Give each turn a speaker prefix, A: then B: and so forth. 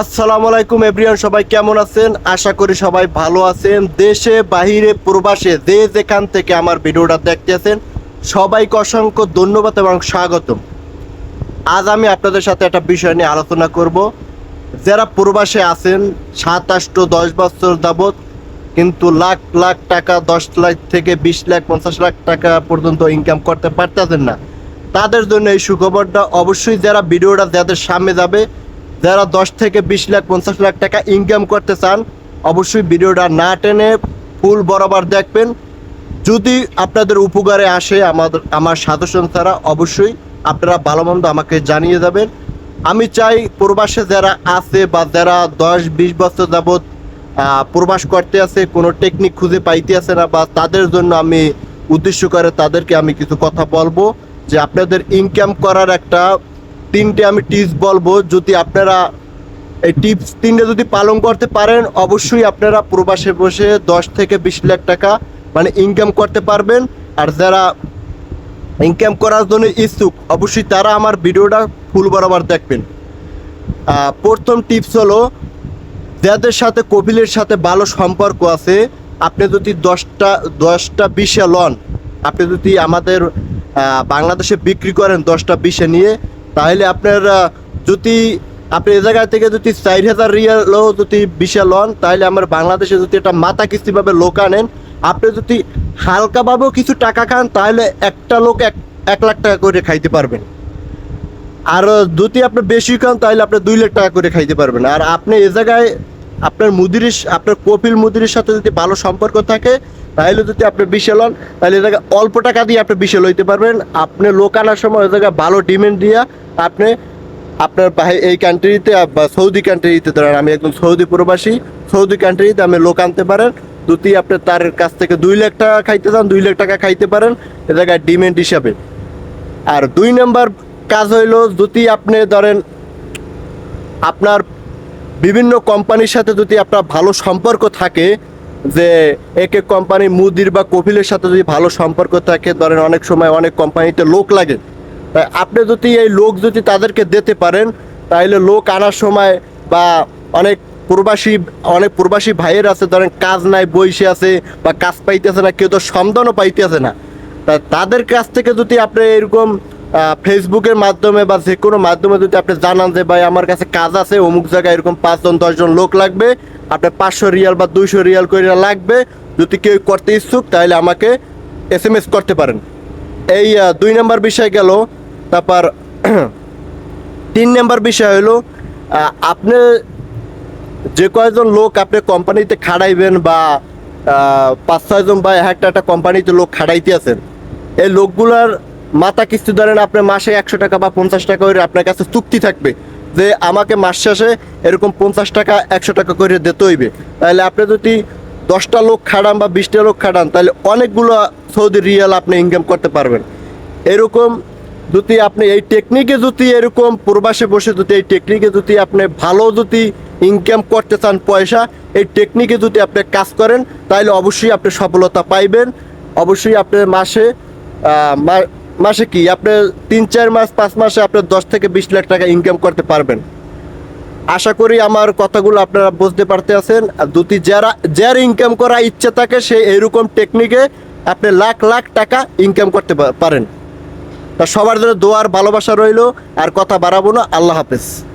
A: আসসালামু আলাইকুম এভরিয়ান সবাই কেমন আছেন? আশা করি সবাই ভালো আছেন। দেশে, বাহিরে, প্রবাসে যে যেখান থেকে আমার ভিডিওটা দেখতেছেন, সবাইকে অসংখ্য ধন্যবাদ এবং স্বাগতম। আজ আমি আপনাদের সাথে একটা বিষয় নিয়ে আলোচনা করব। যারা প্রবাসে আছেন, সাত আষ্ট দশ বছর যাবৎ কিন্তু লাখ লাখ টাকা, দশ লাখ থেকে বিশ লাখ, পঞ্চাশ লাখ টাকা পর্যন্ত ইনকাম করতে পারতেছেন না, তাদের জন্য এই সুখবরটা অবশ্যই যারা ভিডিওটা যাদের সামনে যাবে যারা দশ থেকে বিশ লাখ, পঞ্চাশ লাখ টাকা ইনকাম করতে চান, অবশ্যই ভিডিওটা না টেনে ফুল বরাবর দেখবেন। যদি আপনাদের উপকারে আসে আমাদের, আমার সাজেশন ছাড়া, অবশ্যই আপনারা ভালো মন্দ আমাকে জানিয়ে যাবেন আমি চাই প্রবাসে যারা আছে বা যারা দশ, বিশ বছর যাবৎ প্রবাস করতে আছে, কোনো টেকনিক খুঁজে পাইতে আছে না বা তাদের জন্য আমি উদ্দেশ্য করে তাদেরকে আমি কিছু কথা বলব যে আপনাদের ইনকাম করার একটা তিনটে আমি টিপস বলব। যদি আপনারা এই টিপস তিনটে যদি পালন করতে পারেন, অবশ্যই আপনারা প্রবাসে বসে দশ থেকে বিশ লাখ টাকা মানে ইনকাম করতে পারবেন। আর যারা ইনকাম করার জন্য ইচ্ছুক, অবশ্যই তারা আমার ভিডিওটা ফুল বরাবর দেখবেন। প্রথম টিপস হলো, যাদের সাথে কপিলের সাথে ভালো সম্পর্ক আছে, আপনি যদি দশটা দশটা বিশে লন, আপনি যদি আমাদের বাংলাদেশে বিক্রি করেন দশটা বিশে নিয়ে তাহলে আপনার যদি আপনি এ জায়গা থেকে যদি চার হাজার রিয়ালও যদি বিশে লন, তাহলে আমার বাংলাদেশে যদি একটা মাথা কিস্তিভাবে লোক আনেন, আপনি যদি হালকাভাবেও কিছু টাকা খান, তাহলে একটা লোক এক এক লাখ টাকা করে খাইতে পারবেন। আর যদি আপনি বেশি খান, তাহলে আপনি দুই লাখ টাকা করে খাইতে পারবেন। আর আপনি এ জায়গায় আপনার মুদির আপনার কপিল মুদিরের সাথে যদি ভালো সম্পর্ক থাকে তাহলে যদি আপনি বিশাল হন তাহলে এ জায়গায় অল্প টাকা দিয়ে আপনি বিশাল হইতে পারবেন। আপনি লোক আনার সময় জায়গায় ভালো ডিমান্ড দিয়ে আপনি আপনার এই কান্ট্রিতে বা সৌদি কান্ট্রিতে ধরেন, আমি একজন সৌদি প্রবাসী, সৌদি কান্ট্রিতে আমি লোক আনতে পারেন। যদি আপনি তার কাছ থেকে দুই লাখ টাকা খাইতে চান, দুই লাখ টাকা খাইতে পারেন, এ ডিমান্ড হিসাবে। আর দুই নম্বর কাজ হইল, যদি আপনি ধরেন আপনার বিভিন্ন কোম্পানির সাথে যদি আপনার ভালো সম্পর্ক থাকে যে এক এক কোম্পানি মুদির বা কপিলের সাথে যদি ভালো সম্পর্ক থাকে, ধরেন অনেক সময় অনেক কোম্পানিতে লোক লাগে তাই আপনি যদি এই লোক যদি তাদেরকে দিতে পারেন তাহলে লোক আনার সময় বা অনেক প্রবাসী অনেক প্রবাসী ভাইয়ের আছে, ধরেন কাজ নাই, বইসে আছে বা কাজ পাইতেছে না, কেউ তো সন্ধানও পাইতেছে না, তা তাদের কাছ থেকে যদি আপনি এরকম ফেসবুকের মাধ্যমে বা যে কোনো মাধ্যমে যদি আপনি জানান যে, ভাই, আমার কাছে কাজ আছে, অমুক জায়গায় এরকম পাঁচজন, দশজন লোক লাগবে, আপনার পাঁচশো রিয়াল বা দুইশো রিয়াল করে লাগবে, যদি কেউ করতে ইচ্ছুক, তাহলে আমাকে এস এম এস করতে পারেন। এই দুই নম্বর বিষয় গেল, তারপর তিন নম্বর বিষয় হলো আপনি যে কয়েকজন লোক আপনি কোম্পানিতে খাড়াইবেন বা পাঁচ ছয়জন বা একটা একটা কোম্পানিতে লোক খাড়াইতে আছেন, এই লোকগুলার মাথা কিস্তি ধরেন আপনি মাসে একশো টাকা বা পঞ্চাশ টাকা করে আপনার কাছে চুক্তি থাকবে যে আমাকে মাস শেষে এরকম পঞ্চাশ টাকা, একশো টাকা করে দিতে হইবে। তাহলে আপনি যদি দশটা লোক খাটান বা বিশটা লোক খাটান, তাহলে অনেকগুলো সৌদি রিয়াল আপনি ইনকাম করতে পারবেন। এরকম যদি আপনি এই টেকনিকে যদি এরকম প্রবাসে বসে যদি এই টেকনিকে যদি আপনি ভালো যদি ইনকাম করতে চান পয়সা, এই টেকনিকে যদি আপনি কাজ করেন, তাহলে অবশ্যই আপনি সফলতা পাইবেন। অবশ্যই আপনি মাসে মাসে কি আপনি তিন, চার মাস, পাঁচ মাসে আপনি দশ থেকে বিশ লাখ টাকা ইনকাম করতে পারবেন? আশা করি আমার কথাগুলো আপনারা বুঝতে পারতে আছেন। আর দুটি যারা, যার ইনকাম করার ইচ্ছে থাকে, সে এরকম টেকনিকে আপনি লাখ লাখ টাকা ইনকাম করতে পারেন। তা সবার জন্য দোয়ার ভালোবাসা রইল। আর কথা বাড়াবো না। আল্লাহ হাফেজ।